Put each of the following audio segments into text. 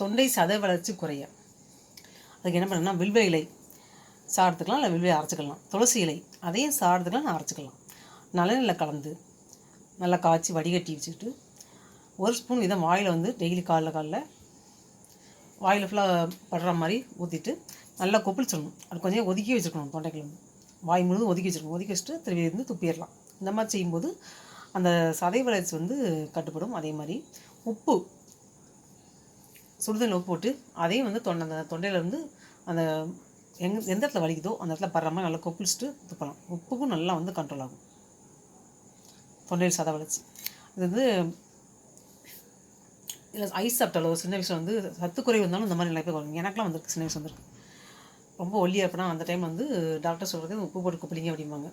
தொண்டை சதை வளர்ச்சி குறைய அதுக்கு என்ன பண்ணணும்னா வில்வ இலை சாப்பிட்டுக்கலாம் இல்லை வில்வையை அரைச்சிக்கலாம். துளசி இலை அதையும் சாப்பிட்டுக்கலாம் நான் அரைச்சிக்கலாம். நல்லெண்ணெயில் கலந்து நல்லா காய்ச்சி வடிகட்டி வச்சுக்கிட்டு ஒரு ஸ்பூன் இதை வாயில் வந்து டெய்லி காலைல காலைல வாயில் ஃபுல்லாக படுற மாதிரி ஊற்றிட்டு நல்லா கொப்பளிச்சிடணும் அது கொஞ்சம் ஒதுக்கி வச்சுருக்கணும் தொண்டைக்குள்ள வாய் முழுவதும் ஒதுக்கி வச்சுருக்கணும். ஒதுக்கி வச்சுட்டு திரும்பி இருந்து துப்பிடலாம். இந்த மாதிரி செய்யும்போது அந்த சதை வளர்ச்சி வந்து கட்டுப்படும். அதே மாதிரி உப்பு சுடுதண்ணில் உப்பு போட்டு அதையும் வந்து தொண்டை அந்த தொண்டையிலேருந்து அந்த எங் எந்த இடத்துல வலிக்குதோ அந்த இடத்துல படுற மாதிரி நல்லா கொப்பளிச்சுட்டு துப்பலாம். உப்புக்கும் நல்லா வந்து கண்ட்ரோல் ஆகும். தொண்டையில் சதை வளர்ச்சி இது வந்து இல்லை ஐஸ் சாப்பிட்டாலோ சின்ன வயசில் வந்து சத்து குறைவு வந்தாலும் இந்த மாதிரி நிறைய பேர் வரும் எனக்குலாம் வந்திருக்கு சின்ன வயசு வந்திருக்கு. ரொம்ப ஒல்லியாக இருப்பேனா அந்த டைம் வந்து டாக்டர் சொல்கிறது உப்பு போட்டு கொப்பிளிங்க அப்படிம்பாங்க.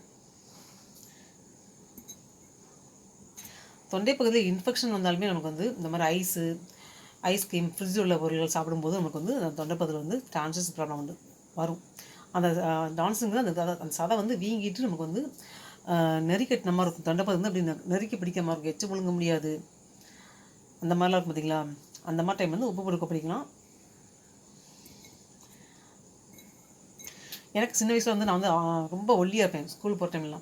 தொண்டை பகுதியில் இன்ஃபெக்ஷன் வந்தாலுமே நமக்கு வந்து இந்த மாதிரி ஐஸு ஐஸ்கிரீம் ஃப்ரிட்ஜ் உள்ள பொருட்கள் சாப்பிடும்போது நமக்கு வந்து அந்த தொண்டைப்பதில் வந்து டான்சஸ் ப்ராப்ளம் வந்து வரும். அந்த டான்ஸுங்கிறது அந்த அந்த- சதை வந்து வீங்கிட்டு நமக்கு வந்து நெறிக்கட்டின மாதிரி இருக்கும். தொண்டைப்பது வந்து அப்படி நெருக்கி பிடிக்க மாதிரி இருக்கும். எச்சு புழுங்க முடியாது. அந்த மாதிரிலாம் இருக்கும் பார்த்தீங்களா அந்த மாதிரி டைம் வந்து உப்பு போட்டு கொப்பளிக்கலாம் எனக்கு சின்ன வயசில் வந்து நான் வந்து ரொம்ப ஒல்லியாக இருப்பேன். ஸ்கூல் போகிற டைம்லாம்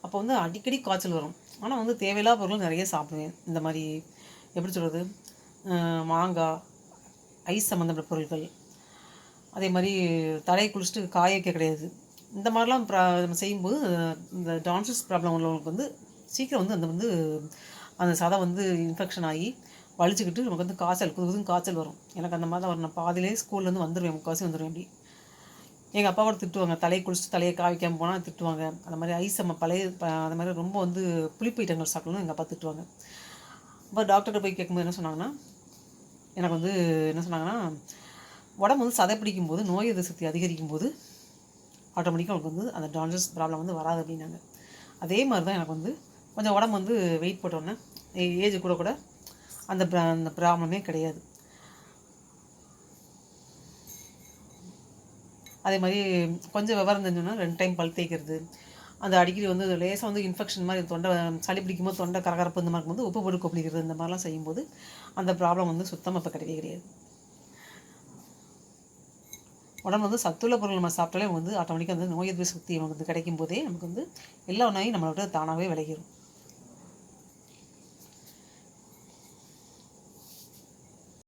அப்போ வந்து அடிக்கடி காய்ச்சல் வரும். ஆனால் வந்து தேவையில்லாத பொருள் நிறைய சாப்பிடுவேன். இந்த மாதிரி எப்படி சொல்கிறது மாங்காய் ஐஸ் சம்மந்தப்பட்ட பொருட்கள். அதே மாதிரி தலையை குளிச்சுட்டு காய வைக்க கிடையாது. இந்த மாதிரிலாம் ப்ரா நம்ம செய்யும்போது இந்த டான்சஸ் ப்ராப்ளம் உள்ளவங்களுக்கு வந்து சீக்கிரம் வந்து அந்த வந்து அந்த சதை வந்து இன்ஃபெக்ஷன் ஆகி வலிச்சுக்கிட்டு நமக்கு வந்து காய்ச்சல் புது புதுன்னு காய்ச்சல் வரும். எனக்கு அந்த மாதிரி தான் வரும். நான் பாதிலே ஸ்கூல்லேருந்து வந்துடுவேன் முக்காசி வந்துடுவேன் அப்படி எங்கள் அப்பாவோட திட்டுவாங்க தலையை குளிச்சுட்டு தலையை காய்க்காமல் போனால் திட்டுவாங்க. அந்த மாதிரி ஐஸ் நம்ம பழைய ப- அந்த மாதிரி ரொம்ப வந்து புளிப்பு ஐட்டங்கள் சாப்பிடணும் எங்கள் அப்பா திட்டுவாங்க. அப்போ டாக்டர்கிட்ட போய் கேட்கும்போது என்ன சொன்னாங்கன்னா எனக்கு வந்து என்ன சொன்னாங்கன்னா உடம்பு வந்து சதை பிடிக்கும் போது நோய் எதிர்ப்பு சக்தி அதிகரிக்கும் போது ஆட்டோமேட்டிக்காக அவங்களுக்கு வந்து அந்த டான்சஸ் ப்ராப்ளம் வந்து வராது அப்படின்னாங்க. அதே மாதிரி தான் எனக்கு வந்து கொஞ்சம் உடம்பு வந்து வெயிட் போட்டோன்னே ஏஜ் கூட கூட அந்த ப்ரா- அந்த ப்ராப்ளமே கிடையாது. அதே மாதிரி கொஞ்சம் விவரம் தெரிஞ்சோன்னா ரெண்டு டைம் பல் தேய்க்கிறது அந்த அடிக்கடி வந்து லேசாக வந்து இன்ஃபெக்ஷன் மாதிரி தொண்டை சளி பிடிக்கும் போது தொண்டை கரகரப்பு இந்த மாதிரி இருக்கும்போது உப்பு போட்டு கொப்பளிக்கிறது இந்த மாதிரிலாம் செய்யும்போது அந்த ப்ராப்ளம் வந்து சுத்தமாக இப்போ கிடையவே கிடையாது. உடம்பு வந்து சத்துள்ள பொருள் நம்ம சாப்பிட்டாலே வந்து ஆட்டோமேட்டிக்காக வந்து நோய் எதிர்ப்பு சக்தி நமக்கு வந்து கிடைக்கும் போதே நமக்கு வந்து எல்லா நோயும் நம்மளை விட்டு தானாகவே விளைகிடும்